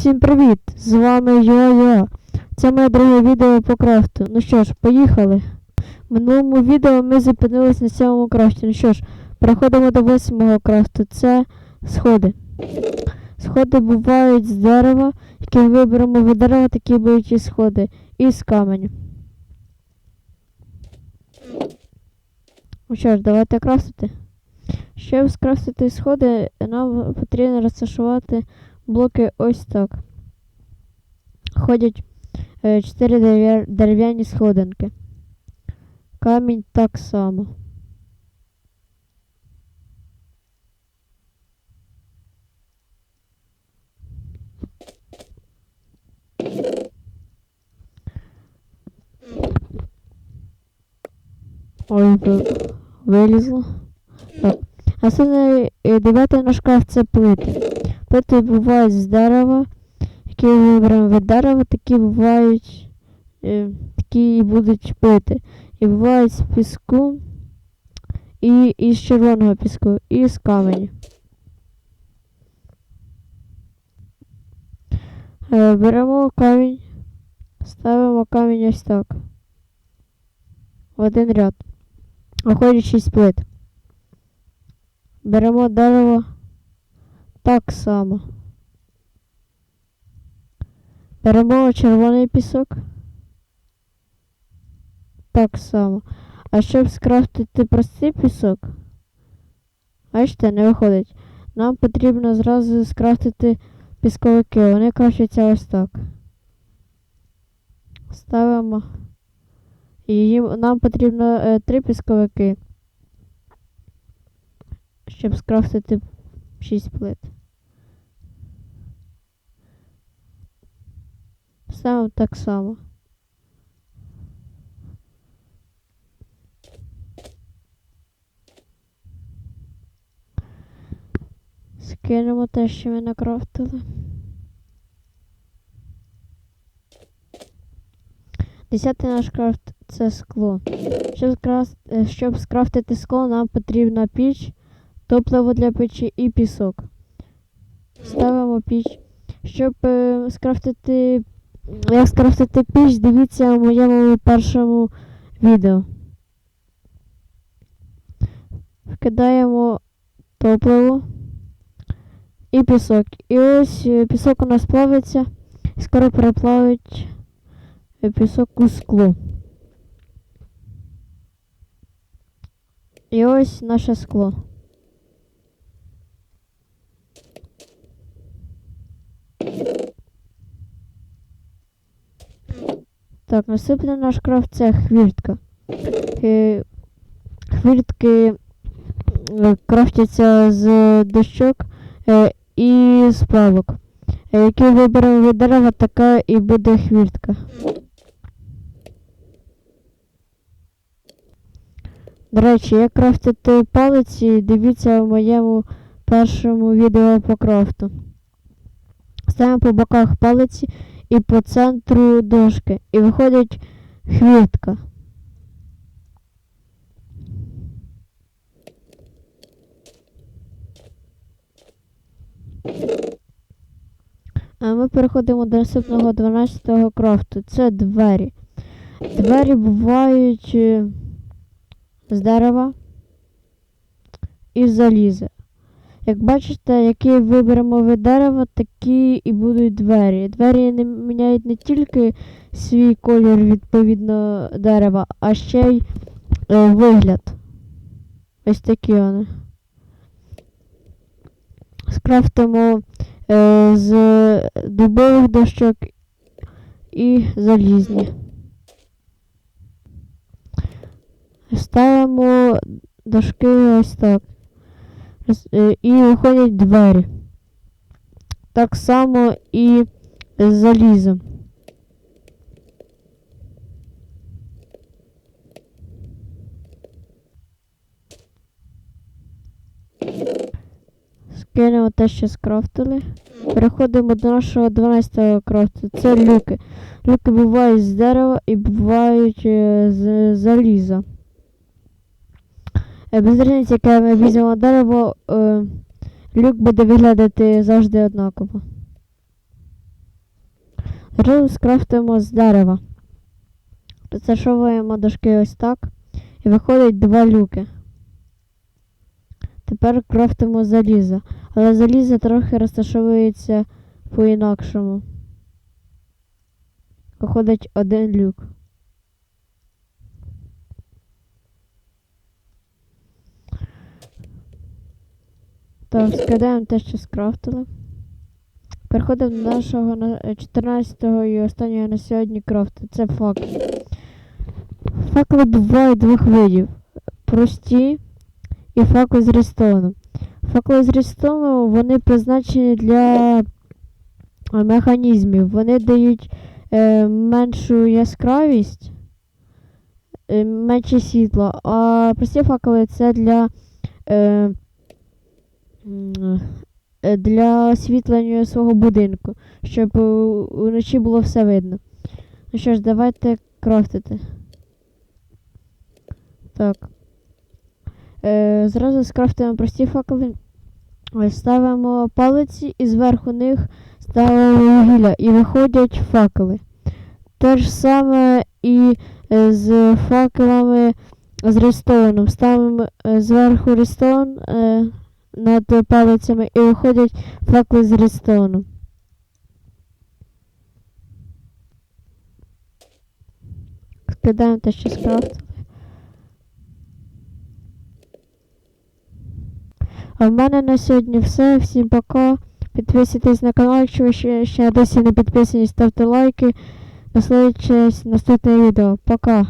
всім привіт! З вами Йо-Йо. Це моє друге відео по крафту. Ну що ж, поїхали. В минулому відео ми зупинились на сьомому крафті. Ну що ж, переходимо до восьмого крафту. Це сходи. Сходи бувають з дерева, які виберемо від дерева, такі будуть і сходи. І з каменю. Ну що ж, давайте крафтити. Щоб скрафтити сходи, нам потрібно розташувати блоки ось так. Ходять 4 дерев'яні сходинки. Камінь так само. Ой, ви- вилізло. Так. Наступний е, дев'ятий наш крафт це плити. Плити бувають з дерева, які виберемо від дерева, такі бувають, е, такі і будуть плити. І бувають з піску, і, і з червоного піску, і з каменю. Е, беремо камінь, ставимо камінь ось так. В один ряд. Виходить 6 плит. Беремо дерево так само. Беремо червоний пісок. Так само. А щоб скрафтити простий пісок, бачите, не виходить. Нам потрібно зразу скрафтити пісковики. Вони крафтяться ось так. Ставимо. І нам потрібно е, три пісковики, щоб скрафтити 6 плит. Ставимо так само. Скинемо те, що ми накрафтили. Десятий наш крафт це скло. Е, щоб скрафтити скло, нам потрібна піч, топливо для печі і пісок. Ставимо піч. Щоб е, скрафтити, як скрафтити піч, дивіться у моєму першому відео. Вкидаємо топливо і пісок. І ось е, пісок у нас плавиться, скоро переплавить е, пісок у скло. І ось наше скло. Так, наступний наш крафт це хвіртка. Е, Хвіртки е, крафтяться з дощок е, і з плавок. Е, Які виберемо від дерева, така і буде хвіртка. До речі, як крафтити палиці, дивіться в моєму першому відео по крафту. Ставимо по боках палиці і по центру дошки. І виходить хвіртка. А ми переходимо до наступного 12-го крафту. Це двері. Двері бувають е, з дерева і заліза. Як бачите, які виберемо від дерева, такі і будуть двері. Двері не міняють не тільки свій колір відповідно дерева, а ще й е, вигляд. Ось такі вони. Скрафтимо е, з дубових дощок і залізні. Ставимо дошки ось так. Е, І виходять двері. Так само і з залізом. Скинемо те, що скрафтили. Переходимо до нашого 12-го крафту. Це люки. Люки бувають з дерева і бувають е, з заліза. Без різниці, яке ми візьмемо дерево, е, люк буде виглядати завжди однаково. Зараз скрафтуємо з дерева. Розташовуємо дошки ось так. І виходить два люки. Тепер крафтимо залізо. Але залізо трохи розташовується по-інакшому. Виходить один люк. Так, скидаємо те, що скрафтили. Переходимо до нашого е, 14-го і останнього на сьогодні крафту. Це факел. Факели бувають двох видів. Прості і факели з рістоном. Факели з рістону вони призначені для е, механізмів. Вони дають е, меншу яскравість, е, менше світла, а прості факели це для, е, е, для освітлення свого будинку, щоб е, вночі було все видно. Ну що ж, давайте крафтити. Так. Е, зразу скрафтуємо прості факели. Ставимо палиці і зверху них ставимо вугілля і виходять факели. Те ж саме і е, з факелами з рестоном. Ставимо е, зверху рестон е, над палицями і виходять факели з рестоном. Скидаємо те, що скрафтили. А в мене на сьогодні все. Всім пока. Підписуйтесь на канал, якщо ви ще, ще досі не підписані, ставте лайки. Наслідуючись наступне відео. Пока.